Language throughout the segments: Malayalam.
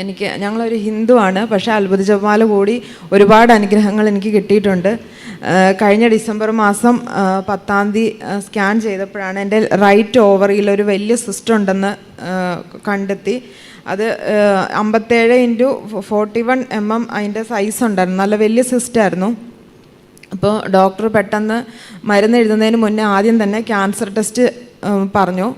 എനിക്ക് ഞങ്ങളൊരു ഹിന്ദുവാണ്. പക്ഷേ അത്ഭുത ജപമാല കൂടി ഒരുപാട് അനുഗ്രഹങ്ങൾ എനിക്ക് കിട്ടിയിട്ടുണ്ട്. കഴിഞ്ഞ ഡിസംബർ മാസം പത്താം തീയതി സ്കാൻ ചെയ്തപ്പോഴാണ് എന്റെ റൈറ്റ് ഓവറിയിൽ ഒരു വലിയ സിസ്റ്റം ഉണ്ടെന്ന് കണ്ടെത്തി. അത് അമ്പത്തേഴ് into forty one M M അതിന്റെ സൈസ് ഉണ്ടായിരുന്നു. നല്ല വലിയ സിസ്റ്റായിരുന്നു അപ്പോൾ ഡോക്ടർ പെട്ടെന്ന് മരുന്ന് എഴുതുന്നതിന് മുന്നേ ആദ്യം തന്നെ ക്യാൻസർ ടെസ്റ്റ് പറഞ്ഞു.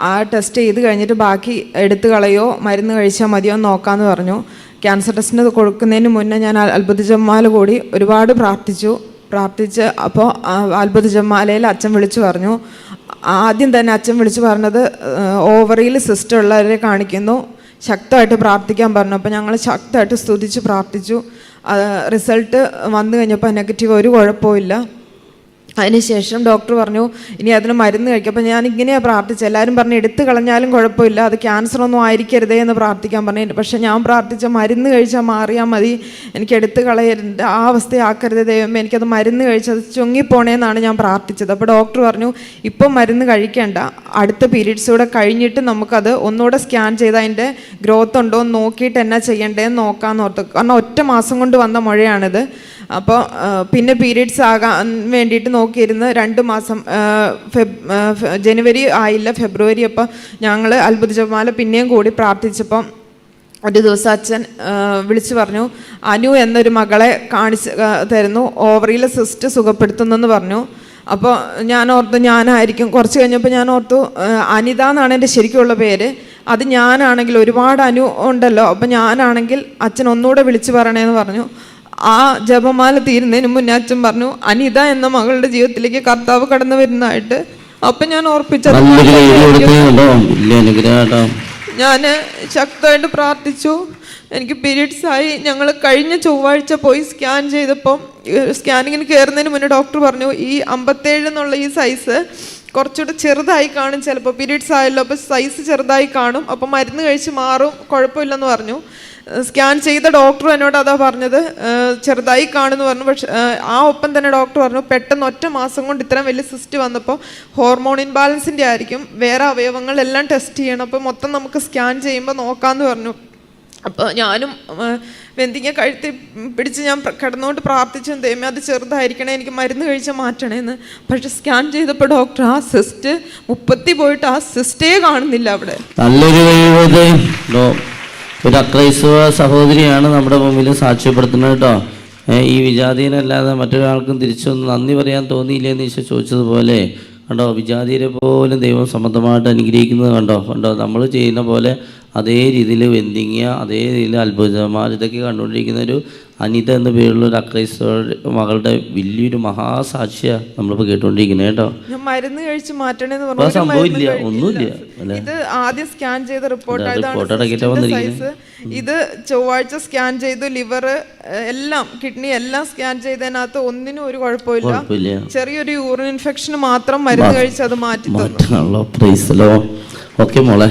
ആ, ടെസ്റ്റ് ചെയ്ത് കഴിഞ്ഞിട്ട് ബാക്കി എടുത്തു കളയോ മരുന്ന് കഴിച്ചാൽ മതിയോ എന്ന് നോക്കാമെന്ന് പറഞ്ഞു. ക്യാൻസർ ടെസ്റ്റിന് കൊടുക്കുന്നതിന് മുന്നേ ഞാൻ അൽ- അത്ഭുത ജമ്മാല കൂടി ഒരുപാട് പ്രാർത്ഥിച്ചു. പ്രാർത്ഥിച്ച് അപ്പോൾ അത്ഭുത ജമ്മാലയിൽ അച്ഛൻ വിളിച്ചു പറഞ്ഞു. ആദ്യം തന്നെ അച്ഛൻ വിളിച്ചു പറഞ്ഞത് ഓവറിയിൽ സിസ്റ്റം ഉള്ളവരെ കാണിക്കുന്നു. ശക്തമായിട്ട് പ്രാർത്ഥിക്കാൻ പറഞ്ഞു. അപ്പോൾ ഞങ്ങൾ ശക്തമായിട്ട് സ്തുതിച്ച് പ്രാർത്ഥിച്ചു. റിസൾട്ട് വന്നു കഴിഞ്ഞപ്പോൾ നെഗറ്റീവ് ഒരു കുഴപ്പമില്ല അതിനുശേഷം ഡോക്ടർ പറഞ്ഞു ഇനി അതിന് മരുന്ന് കഴിക്കും. അപ്പോൾ ഞാൻ ഇങ്ങനെയാണ് പ്രാർത്ഥിച്ചത് എല്ലാവരും പറഞ്ഞു എടുത്തു കളഞ്ഞാലും കുഴപ്പമില്ല. അത് ക്യാൻസർ ഒന്നും ആയിരിക്കരുതേ എന്ന് പ്രാർത്ഥിക്കാൻ പറഞ്ഞു. പക്ഷേ ഞാൻ പ്രാർത്ഥിച്ച മരുന്ന് കഴിച്ചാൽ മാറിയാൽ മതി. എനിക്ക് എടുത്തു കളയരുത് ആ അവസ്ഥയാക്കരുത് ദൈവമേ. എനിക്കത് മരുന്ന് കഴിച്ചത് ചുങ്ങിപ്പോണേന്നാണ് ഞാൻ പ്രാർത്ഥിച്ചത്. അപ്പോൾ ഡോക്ടർ പറഞ്ഞു ഇപ്പം മരുന്ന് കഴിക്കേണ്ട. അടുത്ത പീരീഡ്സ് കൂടെ കഴിഞ്ഞിട്ട് നമുക്കത് ഒന്നുകൂടെ സ്കാൻ ചെയ്ത് അതിന്റെ ഗ്രോത്ത് ഉണ്ടോ എന്ന് നോക്കിയിട്ട് എന്നാ ചെയ്യേണ്ടതെന്ന് നോക്കാമെന്ന് ഓർത്ത്. കാരണം ഒറ്റ മാസം കൊണ്ട് വന്ന മുഴയാണിത്. അപ്പോൾ പിന്നെ പീരീഡ്സ് ആകാൻ വേണ്ടിയിട്ട് നോക്കിയിരുന്ന് രണ്ട് മാസം ഫെബ് ജനുവരി ആയില്ല ഫെബ്രുവരി അപ്പം ഞങ്ങൾ അത്ഭുത ജപമാല പിന്നെയും കൂടി പ്രാർത്ഥിച്ചപ്പം ഒരു ദിവസം അച്ഛൻ വിളിച്ചു പറഞ്ഞു അനു എന്നൊരു മകളെ കാണിച്ച് തരുന്നു ഓവറിയിലെ സിസ്റ്റ് സുഖപ്പെടുത്തുന്നെന്ന് പറഞ്ഞു. അപ്പോൾ ഞാൻ ഓർത്തു ഞാനായിരിക്കും. കുറച്ച് കഴിഞ്ഞപ്പോൾ ഞാൻ ഓർത്തു അനിത എന്നാണ് എന്റെ ശരിക്കുള്ള പേര്. അത് ഞാനാണെങ്കിൽ ഒരുപാട് അനു ഉണ്ടല്ലോ. അപ്പം ഞാനാണെങ്കിൽ അച്ഛൻ ഒന്നുകൂടെ വിളിച്ചു പറയണേന്ന് പറഞ്ഞു. ആ ജപമാല തീരുന്നതിന് മുന്നേ അച്ഛൻ പറഞ്ഞു അനിത എന്ന മകളുടെ ജീവിതത്തിലേക്ക് കർത്താവ് കടന്നു വരുന്നതായിട്ട് അപ്പൊ ഞാൻ ഓർപ്പിച്ചത് വലിയ ഞാൻ ശക്തമായിട്ട് പ്രാർത്ഥിച്ചു. എനിക്ക് പീരീഡ്സ് ആയി. ഞങ്ങൾ കഴിഞ്ഞ ചൊവ്വാഴ്ച പോയി സ്കാൻ ചെയ്തപ്പം സ്കാനിങ്ങിന് കയറുന്നതിന് മുന്നേ ഡോക്ടർ പറഞ്ഞു ഈ അമ്പത്തേഴ് എന്നുള്ള ഈ സൈസ് കുറച്ചുകൂടെ ചെറുതായി കാണും ചിലപ്പോൾ പീരീഡ്സ് ആയല്ലോ അപ്പോൾ സൈസ് ചെറുതായി കാണും. അപ്പോൾ മരുന്ന് കഴിച്ച് മാറും. കുഴപ്പമില്ലെന്ന് പറഞ്ഞു. സ്കാൻ ചെയ്ത ഡോക്ടർ എന്നോട് അതാ പറഞ്ഞത്. ചെറുതായി കാണുന്നു പറഞ്ഞു. പക്ഷെ ആ ഒപ്പം തന്നെ ഡോക്ടർ പറഞ്ഞു പെട്ടെന്ന് ഒറ്റ മാസം കൊണ്ട് ഇത്രയും വലിയ സിസ്റ്റ് വന്നപ്പോൾ ഹോർമോൺ ഇൻബാലൻസിന്റെ ആയിരിക്കും. വേറെ അവയവങ്ങളെല്ലാം ടെസ്റ്റ് ചെയ്യണം. അപ്പോൾ മൊത്തം നമുക്ക് സ്കാൻ ചെയ്യുമ്പോൾ നോക്കാമെന്ന് പറഞ്ഞു. അപ്പോൾ ഞാനും വെന്തിങ്ങ കഴുത്തി പിടിച്ച് ഞാൻ കിടന്നുകൊണ്ട് പ്രാർത്ഥിച്ചു ദൈവമേ അത് ചെറുതായിരിക്കണേ എനിക്ക് മരുന്ന് കഴിച്ചാൽ മാറ്റണേന്ന്. പക്ഷെ സ്കാൻ ചെയ്തപ്പോൾ ഡോക്ടർ ആ സിസ്റ്റ് മുപ്പത്തി പോയിട്ട് ആ സിസ്റ്റേ കാണുന്നില്ല അവിടെ. നല്ലൊരു ഒരു അക്രൈസ്തവ സഹോദരിയാണ് നമ്മുടെ മുമ്പിൽ സാക്ഷ്യപ്പെടുത്തുന്നത് കേട്ടോ. ഈ വിജാതീനല്ലാതെ മറ്റൊരാൾക്കും തിരിച്ചൊന്ന് നന്ദി പറയാൻ തോന്നിയില്ലേ എന്ന് ചോദിച്ചതുപോലെ കണ്ടോ വിജാതീരെ പോലും ദൈവം സംബന്ധമായിട്ട് അനുഗ്രഹിക്കുന്നത് കണ്ടോ? കണ്ടോ നമ്മൾ ചെയ്യുന്ന പോലെ അതേ രീതിയിൽ വെന്തിങ്ങിയ അതേ രീതിയിൽ അത്ഭുതമാർ ഇതൊക്കെ കണ്ടുകൊണ്ടിരിക്കുന്ന ഒരു അനിത എന്ന പേരുള്ള ഒരു അക്രൈസ്തവരുടെ മകളുടെ വലിയൊരു മഹാസാക്ഷിയാണ് നമ്മളിപ്പോൾ കേട്ടുകൊണ്ടിരിക്കുന്നത് കേട്ടോ. മരുന്ന് കഴിച്ച് മാറ്റണേന്ന് പറഞ്ഞു ഒരു സംഭവം മരുന്നും ഇല്ല കഴിക്കില്ല. ഒന്നുമില്ല ഇത് ആദ്യം സ്കാൻ ചെയ്ത റിപ്പോർട്ട് ഇത് ചൊവ്വാഴ്ച സ്കാൻ ചെയ്തു ലിവർ എല്ലാം കിഡ്നി എല്ലാം സ്കാൻ ചെയ്തതിനകത്ത് ഒന്നിനും ഒരു കുഴപ്പമില്ല. ചെറിയൊരു യൂറിൻ ഇൻഫെക്ഷൻ മാത്രം മരുന്ന് കഴിച്ച് അത് മാറ്റി മാറ്റണല്ലോ മാറ്റാണല്ലോ ഓക്കെ മോളെ.